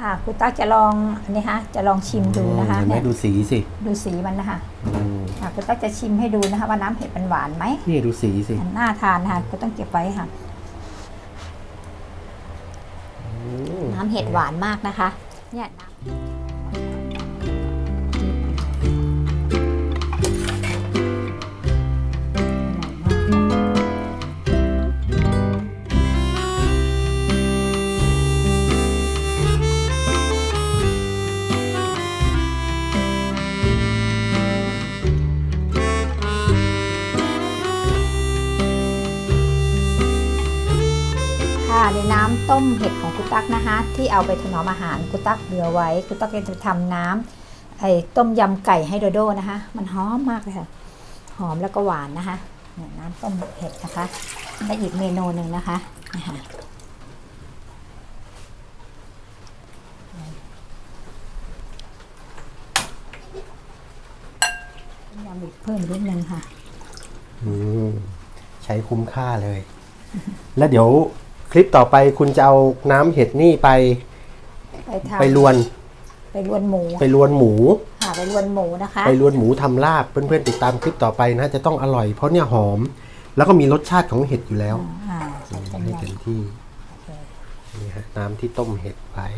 อ่าคุณตั๊กจะลองอันนี้ฮะจะลองชิมดูนะคะเห็นไหมเนี่ยดูสีสิดูสีมันนะคะอืมอ่าคุณตั๊กจะชิมให้ดูนะคะว่าน้ำเห็ดมันหวานไหมนี่ดูสีสิน่าทานนะคะก็ต้องเก็บไว้ค่ะ อืม น้ำเห็ดหวานมากนะคะ เนี่ยน้ำ มเห็ดของกุตักนะคะที่เอาไปถนอมอาหารกุตักเหลือไว้กุตักจะทำน้ำไอ้ต้มยำไก่ให้โดโดนะคะ มันหอมมากเลยค่ะ หอมแล้วก็หวานนะคะน้ำต้มเห็ดนะคะและอีกเมนูหนึ่งนะคะนะคะยำอีกเพิ่มนิดนึงค่ะใช้คุ้มค่าเลย แล้วเดี๋ยว คลิปต่อไปคุณจะเอาน้ำเห็ดนี่ไปไปทำไปลวนไปลวนหมูไปลวนหมู ค่ะไปลวนหมูนะคะ ไปลวนหมูทำลาบเพื่อนๆติดตามคลิปต่อไปนะ จะต้องอร่อยเพราะเนี่ยหอม แล้วก็มีรสชาติของเห็ดอยู่แล้วอ่าใส่ต้มให้ยำเต็มที่โอเคนี่ฮะน้ำที่ต้มเห็ดไว้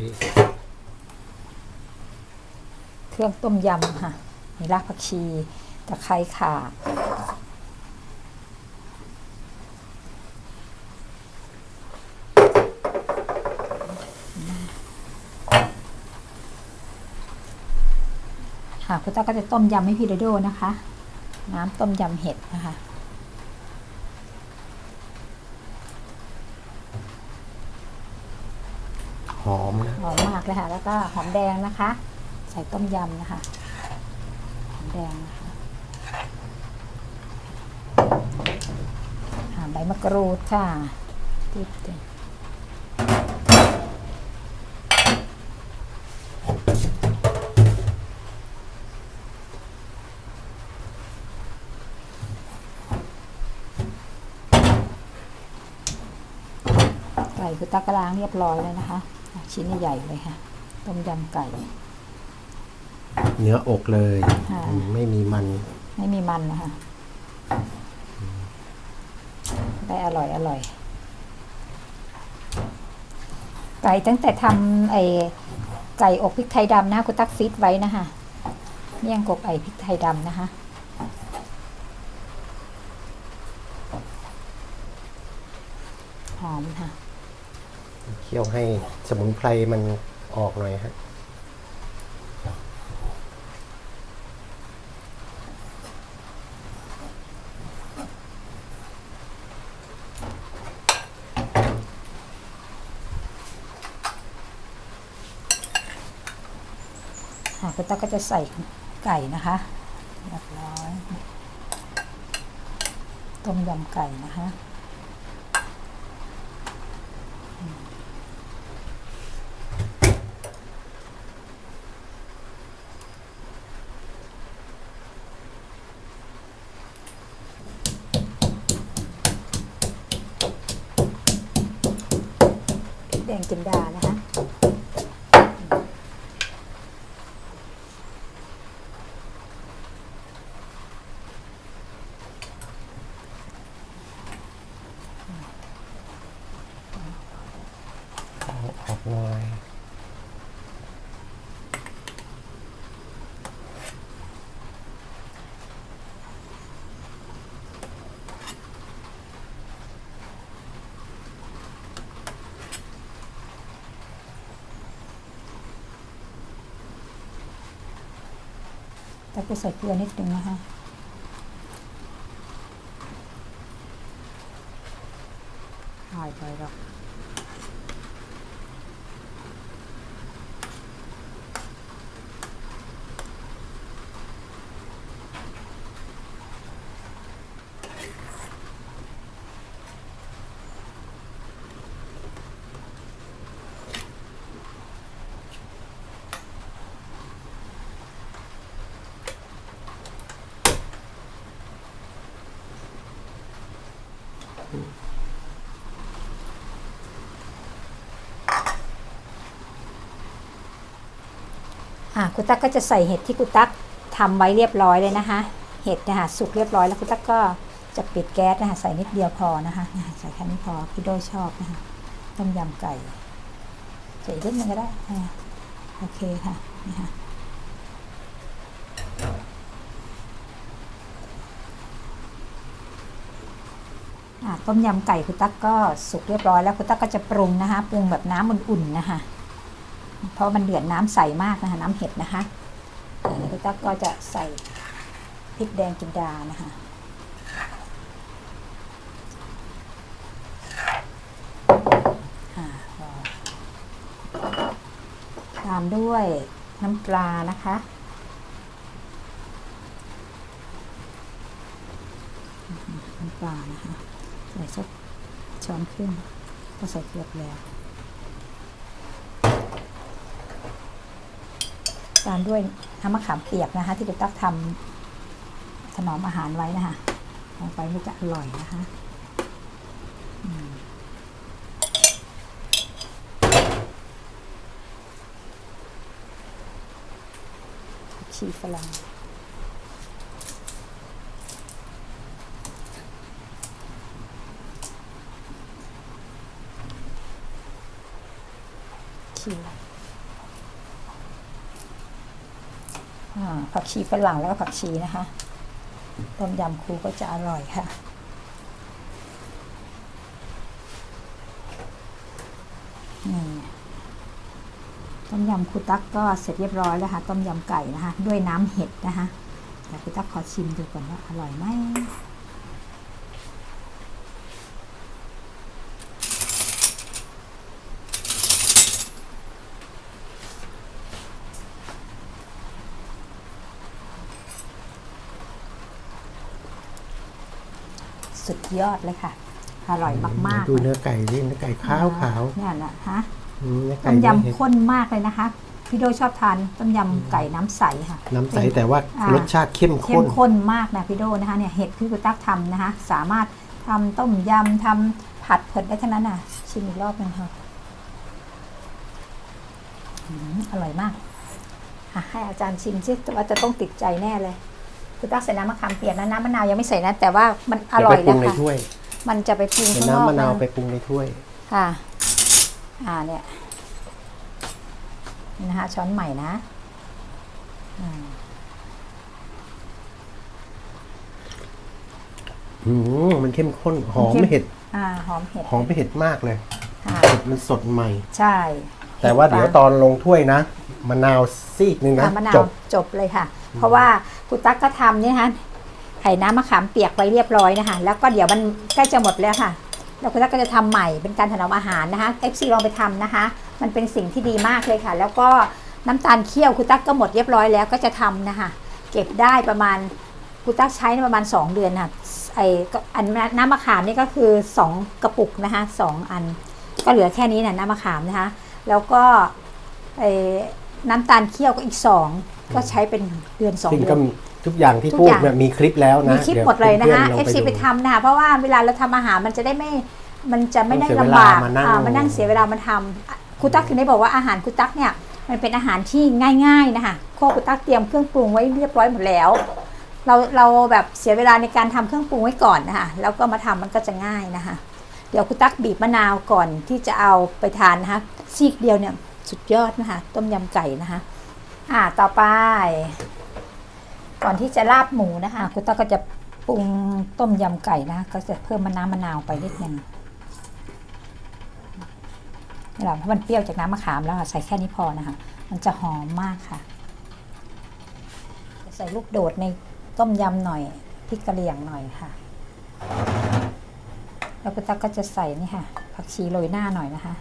เครื่องต้มยำค่ะ มีรากผักชีตะไคร้ข่า ค่ะคุณต้าก็จะต้มยำให้พี่โดโดนะคะ น้ำต้มยำเห็ดนะคะหอมนะหอมมากเลยค่ะ แล้วก็หอมแดงนะคะ ใส่ต้มยำนะคะ หอมแดงนะคะหาใบมะกรูดค่ะติด คือตักกะล้างเรียบร้อยเลยนะคะ ชิ้นใหญ่ๆเลยค่ะ ต้มยำไก่ เนื้ออกเลย ค่ะอืมไม่มีมัน ไม่มีมันนะคะ ได้อร่อยอร่อย ไก่ตั้งแต่ทำไอ้ไก่อกพริกไทยดำนะคุณตักฟิตไว้นะคะเมี่ยงกบไอพริกไทยดำนะคะ หอมค่ะ เคี่ยวให้สมุนไพรมันออกหน่อยฮะค่ะคุณตั๊กก็จะใส่ไก่นะคะเรียบร้อย ต้มยำไก่นะคะ พริกแดงจินดานะคะ เอาออกหน่อย แต่ก็ใส่เกลือนิดนึงนะคะหายไปแล้ว อ่าคุณตั๊กก็จะใส่เห็ดที่คุณตั๊กทำไว้เรียบร้อยเลยนะคะ เห็ดนะคะสุกเรียบร้อยแล้วคุณตั๊กก็จะปิดแก๊สนะคะใส่นิดเดียวพอนะคะใส่แค่นี้พอพี่โดชอบนะคะต้มยำไก่ใส่อีกนิดนึงก็ได้โอเคค่ะนี่ค่ะต้มยำไก่คุณตั๊กก็สุกเรียบร้อยแล้วคุณตั๊กก็จะปรุงนะคะปรุงแบบน้ำอุ่นๆนะคะ เพราะมันเดือดน้ำใสมากนะคะ น้ำเห็ดนะคะอ่าแล้วคุณตั๊กก็จะใส่พริกแดงจินดานะคะตามด้วยน้ำปลานะคะน้ำปลานะคะใส่สักช้อนครึ่งก็ใส่เกลือแล้ว ตามด้วยน้ำมะขามเปียกนะคะ ที่คุณตั๊กทำถนอมอาหารไว้นะคะลงไปมันจะอร่อยนะคะอืมผักชีฝรั่งชี อ่า ผักชีฝรั่งแล้วก็ผักชีนะคะต้มยำครูก็จะอร่อยค่ะ นี่ต้มยำครูตักก็เสร็จเรียบร้อยแล้วค่ะ ต้มยำไก่นะคะ ด้วยน้ำเห็ดนะคะแต่ครูตักขอชิมดูก่อนว่าอร่อยไหม สุดยอดเลยค่ะ อร่อยมากๆดูเนื้อไก่ดิเนื้อไก่ขาวขาวเนี่ยนะฮะๆอืมเนื้อไก่ต้มเนื้อเห็ดยำข้นมากเลยนะคะ พี่โดชอบทานต้มยำไก่น้ำใสค่ะ น้ำใสแต่ว่าอ่ารสชาติเข้มเข้ข้มนข้นมากนะพี่โดนะคะเนี่ยเห็ดที่คุณตั๊กทำนะคะ สามารถทำต้มยำทำผัดเผ็ดได้ทั้งนั้นน่ะ ชิมอีกรอบหนึงค่ะอืมอร่อยมากอะให้อาจารย์ชิมซิว่าจะต้องติดใจแน่เลย คุณตั๊กใส่น้ำมะขามเปียกนะน้ำมะนาวยังไม่ใส่นะ แต่ว่ามันอเดี๋ยวร่อไปยปรุแล้วงในค่ะถ้วยมันจะไปปรุงเป็นข้างนอกน้ำมะนาวนะไปปรุงในถ้วย ค่ะ อ่าเนี่ยนี่นะคะช้อนใหม่นะอ่าอืมมันเข้มข้นหอมเห็ดอ่าหอมเห็ดหอมเห็ดมากเลยค่ะเห็ดมันสดใหม่ ใช่ แต่ว่าเดี๋ยวตอนลงถ้วยนะมะนาวซีกหนึงนะอ่ามะนาวจบจบเลยค่ะ เพราะว่าคุณตั๊กก็ทำเนี่ยนะไข่น้ำมะขามเปียกไว้เรียบร้อยนะคะแล้วก็เดี๋ยวมันใกล้จะหมดแล้วค่ะแล้วคุณตั๊กก็จะทำใหม่เป็นการถนอมอาหารนะคะ FC ลองไปทำนะคะ มันเป็นสิ่งที่ดีมากเลยค่ะ แล้วก็น้ำตาลเคี่ยวคุณตั๊กก็หมดเรียบร้อยแล้วก็จะทำนะคะเก็บได้ประมาณคุณตั๊กใช้ประมาณ 2 เดือนค่ะไอ้อันน้ำมะขามนี่ก็คือ 2 กระปุกนะคะสองอัน ก็เหลือแค่นี้นะน้ำมะขามนะคะ แล้วก็ไอ น้ำตาลเคี่ยวก็อีก2ก็ใช้เป็นเดือน2ซึ่งเดืก็อนมีทุกอย่างที่ทุกพูดอย่าง เนี่ยมีคลิปแล้วนะมีคลิปดี๋วหมดเลยนะคะพื่อๆลง FC ไปดูทำนะคะเพราะว่าเวลาเราทำอาหารมันจะได้ไม่มันจะไม่ได้ต้องเสียเวลำลาบากมานั่ง อ่ามานั่งเสียเวลามาทำครูตั๊กถึงได้บอกว่าอาหารครูตั๊กเนี่ยมันเป็นอาหารที่ง่ายๆนะคะโครูตั๊กเตรียมเครื่องปรุงไว้เรียบร้อยหมดแล้ว เราเราแบบเสียเวลาในการทำเครื่องปรุงไว้ก่อนนะคะแล้วก็มาทำมันก็จะง่ายนะคะ เดี๋ยวครูตั๊กบีบมะนาวก่อนที่จะเอาไปทานนะคะซีกเดียวเนี่ย สุดยอดนะคะ ต้มยำไก่นะคะ อ่าต่อไป ก่อนที่จะลาบหมูนะคะคุณต้าก็จะปรุงต้มยำไก่นะ ก็จะเพิ่มมะน้ำมะนาวไปนิดนึงนี่แหละเพราะมันเปรี้ยวจากน้ำมะขามแล้วค่ะใส่แค่นี้พอนะคะ มันจะหอมมากค่ะจะใส่ลูกโดดในต้มยำหน่อยพริกกระเหรี่ยงหน่อยค่ะ แล้วคุณตั๊กก็จะใส่นี่ค่ะ ผักชีโรยหน้าหน่อยนะคะ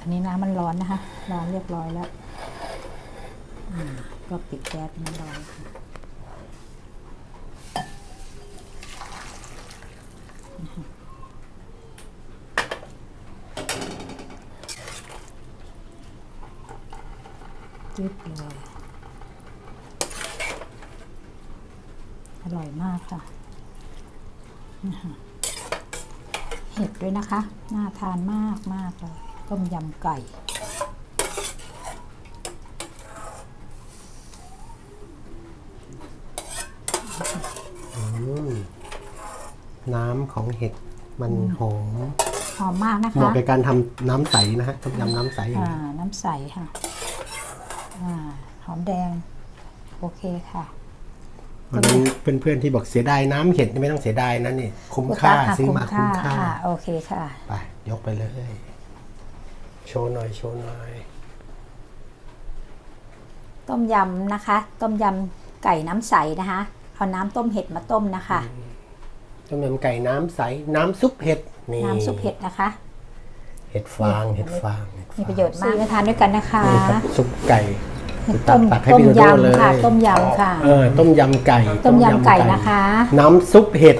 อันนี้น้ำมันร้อนนะคะ ร้อนเรียบร้อยแล้วก็ปิดแก๊สมันร้อนค่ะจิ๊บเลยอร่อยมากค่ะนะคะ เห็ดด้วยนะคะ น่าทานมากมากเลยต้มยำไก่ น้ำของเห็ดมันหอมหอมมากนะเหมาะคะกับการทำน้ำใสนะฮะต้มยำน้ำใสอย่างอ่านี้น้ำใสค่ะ อ่า หอมแดง โอเคค่ะ วันนั้นเพื่อนๆที่บอกเสียดายน้ำเห็ดนี่ไม่ต้องเสียดายนะนี่คุ้มค่าะซื้อมาคุ้มค่าอ่าโอเคค่ะไปยกไปเลย โชว์หน่อยโชว์หน่อย ต้มยำนะคะ ต้มยำไก่น้ำใสนะคะเอาน้ำต้มเห็ดมาต้มนะคะต้มยำไก่น้ำใส น้ำซุปเห็ดนี่น้ำซุปเห็ดนะคะ เห็ดฟางเห็ดฟางเห็ดมีฟางประโยชน์มากมาทานด้วยกันนะคะนี่ครับซุปไก่ ต้มตักให้ต้มพี่โดโด้เลยยำค่ะ ต้มยำค่ะ เออต้มยำไก่ต้มยำไก่นะคะ น้ำซุปเห็ด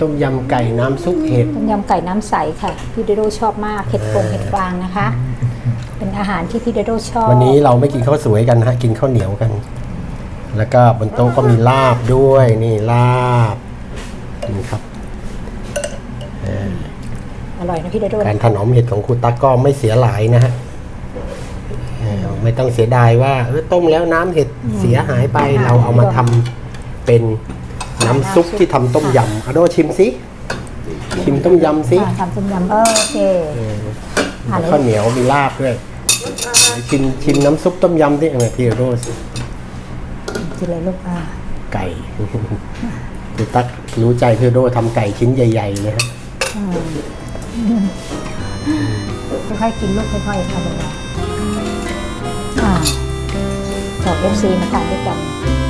ต้มยำไก่น้ำซุปเห็ด ต้มยำไก่น้ำใสค่ะ พี่โดโดชอบมากเห็ดฟงเห็ดฟางนะคะ เป็นอาหารที่พี่โดโดชอบวันนี้เราไม่กินข้าวสวยกันนะฮะกินข้าวเหนียวกัน แล้วก็บนโต๊ะก็มีลาบด้วยนี่ลาบนี่ครับ อร่อยนะพี่โดโดการนะถนอมเห็ดของครูตั๊กก็ไม่เสียหลายนะฮะเออ ไม่ต้องเสียดายว่าเออต้มแล้วน้ำเห็ดเสียหายไปเราเอามาทำเป็นน้ำซุปที่ทำต้มยำอะโดชิมสิชิมต้มยำสิอ่าทำต้มยำเออโอเค เอออ่าข้าวเหนียวมีลาบด้วยชิมชิมน้ำซุปต้มยำที่เออพี่โรสกินเลยลูกอ่าไก่ครูตั๊กรู้ใจพี่โรสทำไก่ชิ้นใหญ่ๆเลยฮะค่อยๆกินลูกค่อยๆทำเลยอ่า บอเอฟซีมาทานด้วยกัน